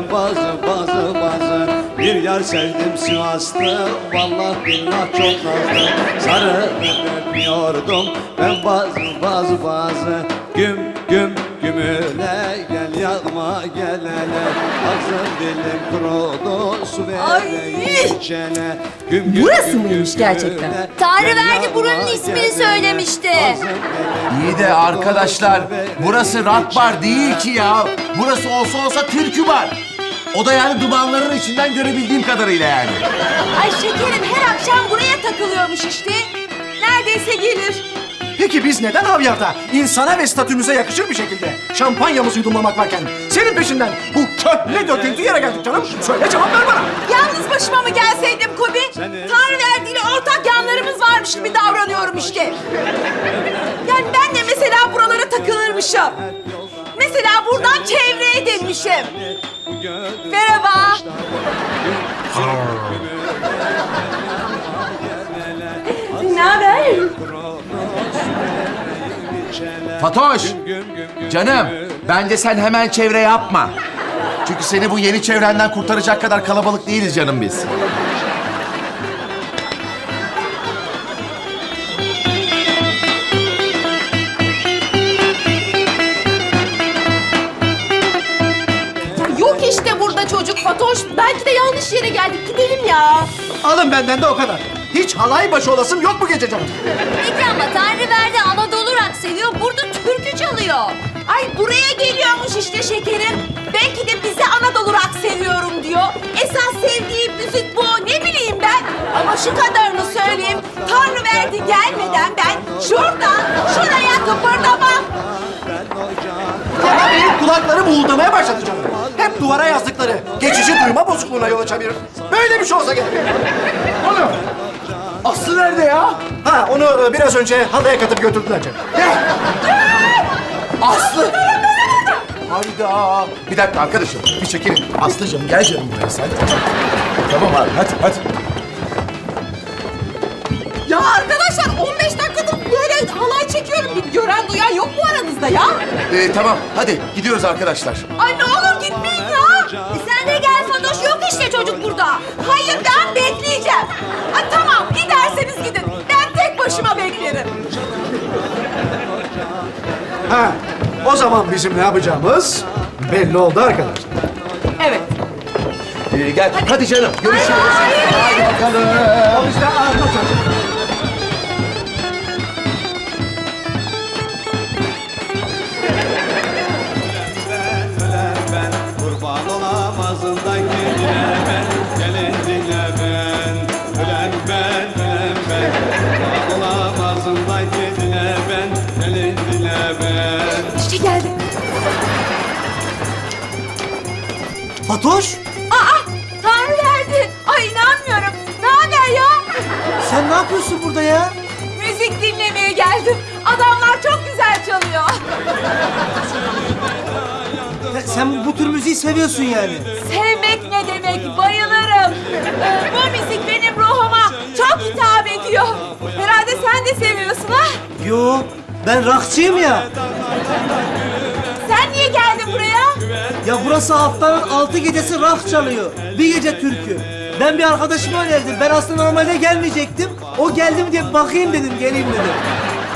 ben bazı bazı bazı Bir yar sevdim Sivaslı Vallahi billahi çok fazla Sarılıp öpüyordum ben bazı bazı bazı Güm güm gümüle gel yağma gel hele Ağzım dilim kurudu su vereyim içene Güm güm Burası güm mıymış güm gerçekten? gümüle, Tanrı gel verdi, yağma buranın gel ismini hele. söylemişti. Ağzım dilim İyi de arkadaşlar burası rock bar değil ki ya. Burası olsa olsa türkü bar. O da yani dumanların içinden görebildiğim kadarıyla yani. Ay şekerim her akşam buraya takılıyormuş işte. Neredeyse gelir. Peki biz neden havyarda insana ve statümüze yakışır bir şekilde şampanyamızı yudumlamak varken senin peşinden bu köhne döküntü yere geldik canım? Söyle cevap ver bana. Yalnız başıma mı gelseydim Kobi? Tanrı verdiğiyle ortak yanlarımız varmış gibi davranıyorum işte. Yani ben de mesela buralara takılırmışım. Mesela buradan çevreye demişim. Merhaba. Ne haber? Fatoş, canım bence sen hemen çevre yapma. Çünkü seni bu yeni çevrenden kurtaracak kadar kalabalık değiliz canım biz. Fatoş. Belki de yanlış yere geldik. Gidelim ya. Alın benden de o kadar. Hiç halay başı olasım yok bu gece canım. Peki ama Tanrı verdi Anadolu rock seviyor. Burada türkü çalıyor. Ay buraya geliyormuş işte şekerim. Belki de bize Anadolu rock seviyorum diyor. Esas sevdiği müzik bu. Ne bileyim ben. Ama şu kadarını söyleyeyim. Tanrı verdi gelmeden ben şuradan şuraya kıpırdamam. Ama benim kulaklarım uğuldamaya başladı canım. Hep duvara yazdıkları geçici duyma bozukluğuna yol açabilir. Böyle bir şey olsa gerek. Onu. Aslı nerede ya? Ha onu e, biraz önce halaya katıp götürdüler canım. Aslı! Hayda! Bir dakika arkadaşım, bir çekilin. Aslıcığım gel canım buraya sen. Tamam abi, hadi hadi. Ya arkadaşlar Bir gören duyan yok mu aranızda ya? Ee, tamam, hadi gidiyoruz arkadaşlar. Ay ne olur gitmeyin ya. E sen de gel Fatoş. Yok işte çocuk burada. Hayır ben bekleyeceğim. Ay tamam giderseniz gidin. Ben tek başıma beklerim. Ha o zaman bizim ne yapacağımız belli oldu arkadaşlar. Evet. Ee, gel, hadi, canım, görüşürüz. Hadi bakalım. O bizde ağırma çocuk. Kurban olamazından kendine ben Gelin dinle ben Ölen ben, ölen ben Kurban olamazından kendine ben Gelin dinle ben İşte geldim. Fatoş, Aa Tanrı verdi. Ay inanmıyorum. Ne haber ya? sen ne yapıyorsun burada ya? Müzik dinlemeye geldim. Adamlar çok güzel çalıyor. Ya Sen bu müziği seviyorsun yani. Sevmek ne demek? Bayılırım. Bu müzik benim ruhuma çok hitap ediyor. Herhalde sen de seviyorsun ha? Yo, ben rockçıyım ya. Sen niye geldin buraya? Ya burası haftanın altı gecesi rock çalıyor. Bir gece türkü. Ben bir arkadaşıma önerdim. Ben aslında normalde gelmeyecektim. O geldi mi diye bakayım dedim, geleyim dedim.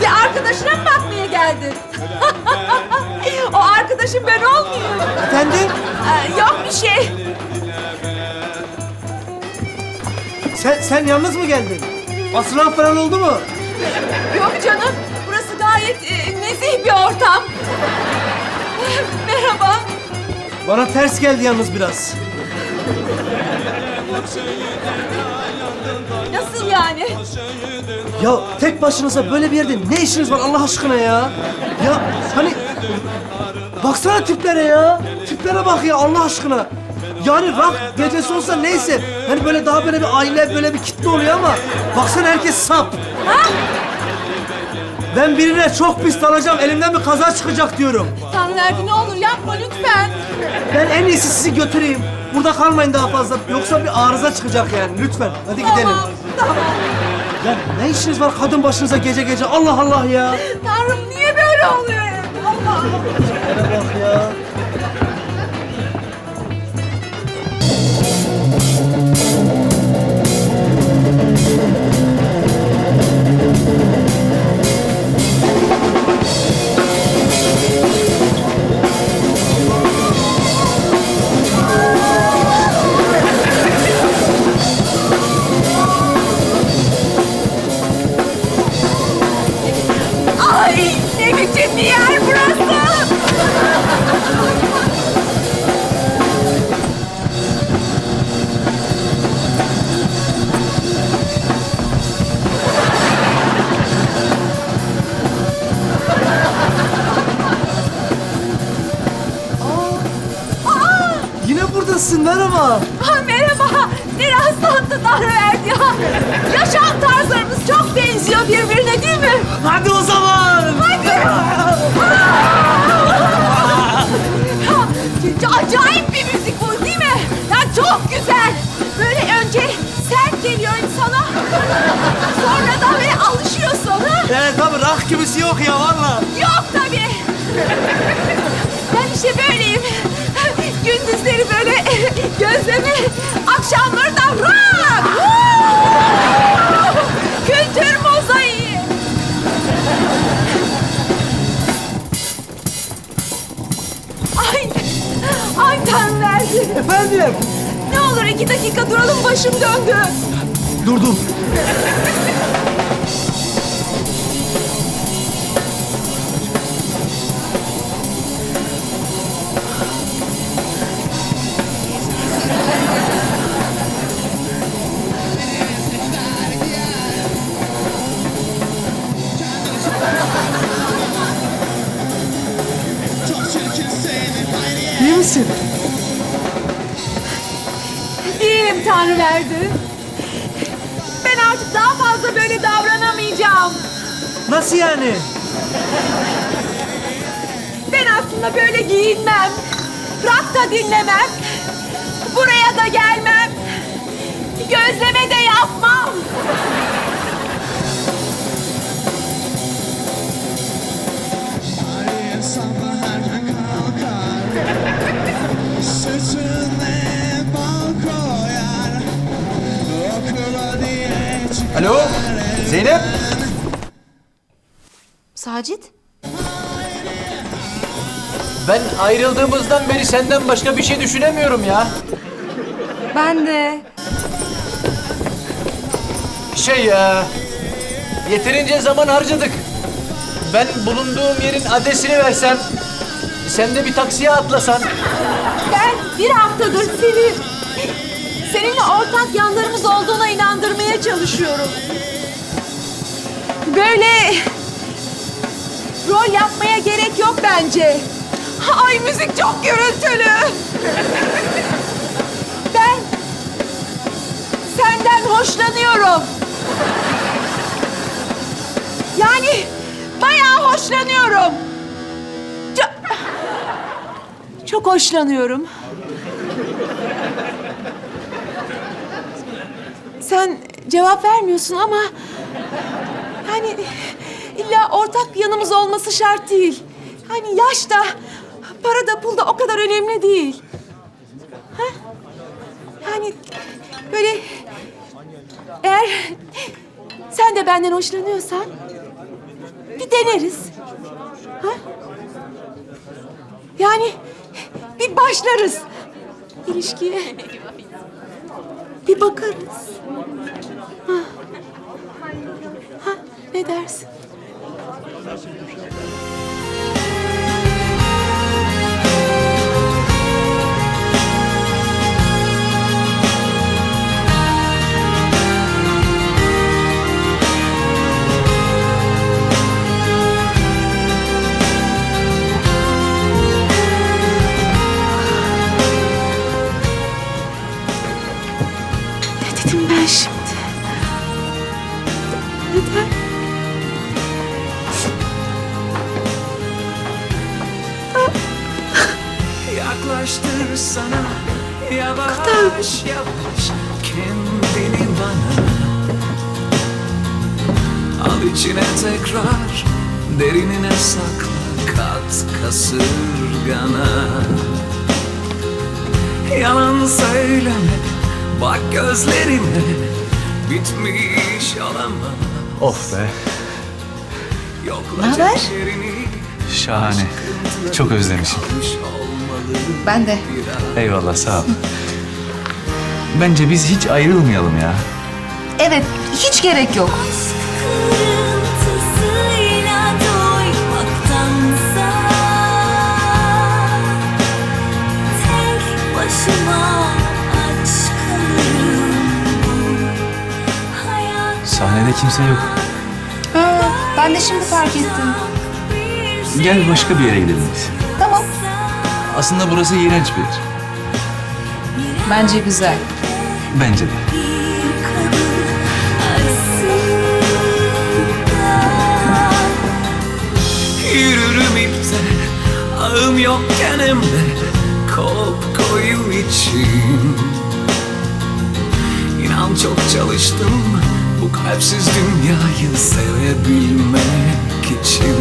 Bir arkadaşına mı bakmaya geldin? o arkadaşım ben olmayayım. Efendim? Ee, yok bir şey. Sen, sen yalnız mı geldin? Aslan falan oldu mu? Yok canım. Burası gayet e, nezih bir ortam. Merhaba. Bana ters geldi yalnız biraz. Nasıl yani? Ya tek başınıza böyle bir yerde ne işiniz var Allah aşkına ya? Ya hani baksana tiplere ya. Tiplere bak ya Allah aşkına. Yani rock gecesi olsa neyse. Hani böyle daha böyle bir aile böyle bir kitle oluyor ama baksana herkes sap. Ben birine çok pis alacağım elimden bir kaza çıkacak diyorum. Tanrı ne olur yapma lütfen. Ben en iyisi sizi götüreyim. Burada kalmayın daha fazla yoksa bir arıza çıkacak yani lütfen. Hadi gidelim. Tamam, tamam. Ya ne işiniz var kadın başınıza gece gece? Allah Allah ya. Tanrım niye böyle oluyor Enak. Buradasın merhaba. Ha, merhaba. Biraz tatlı Tanrıverdi ya. Yaşam tarzlarımız çok benziyor birbirine değil mi? Hadi o zaman. Hadi. Ha, acayip bir müzik bu değil mi? Ya çok güzel. Böyle önce sert geliyor insana. Sonra da böyle alışıyorsun. Ha? Evet tabii rock gibisi yok ya valla. Yok tabii. Ben işte böyleyim. Gündüzleri böyle gözlemi, akşamları da rock. Kültür mozaiği. Ay, ay Tanrım verdi. Efendim? Ne olur iki dakika duralım başım döndü. Durdum. Davranamayacağım. Nasıl yani? Ben aslında böyle giyinmem. Rock da dinlemem. Buraya da gelmem. Gözleme de yapmam. Alo? Zeynep? Sacit? Ben ayrıldığımızdan beri senden başka bir şey düşünemiyorum ya. Ben de. Şey ya... Yeterince zaman harcadık. Ben bulunduğum yerin adresini versem... Sen de bir taksiye atlasan. Ben bir haftadır seni... Seninle ortak yanlarımız olduğuna inandırmaya çalışıyorum. Böyle... Rol yapmaya gerek yok bence. Ay müzik çok gürültülü. Ben... Senden hoşlanıyorum. Yani bayağı hoşlanıyorum. Çok, çok hoşlanıyorum. Sen cevap vermiyorsun ama yani illa ortak yanımız olması şart değil. Hani yaş da para da pul da o kadar önemli değil. Ha? Yani böyle eğer sen de benden hoşlanıyorsan bir deneriz. Ha? Yani bir başlarız ilişkiye. Bir bakarız. Ha. Ha, ne dersin? Ne Yaklaştır sana. Yavaş yavaş kendini bana. İçine tekrar Derinine sakla kat kasırgana. Yalan söyleme Bak gözlerine. Bitmiş olamaz. Of be. Yoklayacak yerini Şahane. Çok özlemişim. Ben de. Eyvallah sağ ol. Bence biz hiç ayrılmayalım ya. Evet, hiç gerek yok. Kırıntısıyla doymaktansa Tek başıma aç kalırım Hayat Sahnede kimse yok. Ha, ben de şimdi fark ettim. Gel başka bir yere gidelim biz. Tamam. Aslında burası iğrenç bir yer. Bence güzel. Bence de. Yürürüm ipte Ağım yokken emre Kop koyu için İnan çok çalıştım Bu kalpsiz dünyayı sevebilmek için